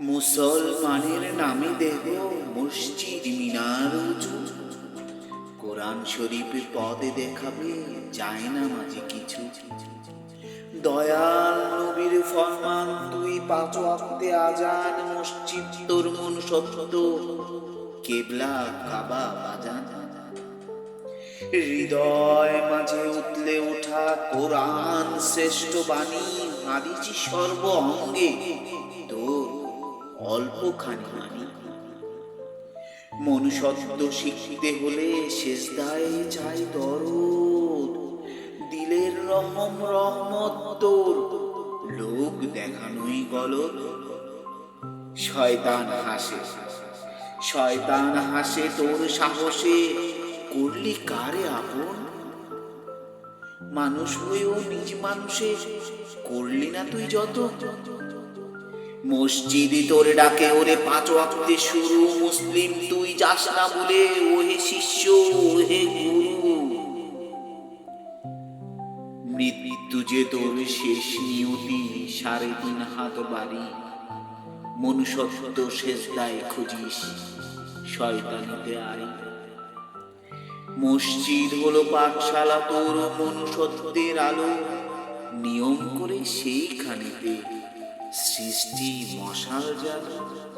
মুসলমানের নামে দেহ মসজিদ মিনার কোরআন শরীফে পদে দেখাবে, যায় না মাঝে কিছু। দয়াল নবীর ফরমান তুই পাঁচ ওয়াক্তে আজান, মসজিদ তোর মন সত্য। কেবলা, কাবা বাজান। হৃদয় মাঝে উতলে ওঠা কোরআন শ্রেষ্ঠ বাণী হাদিছি সর্ব অঙ্গে। অল্পখানি। মানি মনুষ্যত্ব শিখতে হলে শেষদায় চাই দরদ। দিলের রহম রহমত তোর, লোক দেখানোই গলত শয়তান হাসে শয়তান হাসে তোর সাহসে, করলি কারে আপন? মানুষ হয়েও নিজ মানুষে, করলি না তুই যত। মসজিদে তোর ডাকে, ওরে পাঁচ ওয়াক্তে শুরু। মুসলিম তুই যাস না বলে, ওহে শিষ্য, ওহে গুরু। মৃত্যু যে তোর শেষ নিয়তি, সাড়ে তিন হাত বাড়ি। মনুষ্যত্ব শেষ দায় খুঁজিস, শয়তানিতে আই মসজিদ হলো পাঠশালা তোর মনুষ্যত্বের আলো। নিয়ম করে সেইখানেতে সৃষ্টি মশাল জ্বালো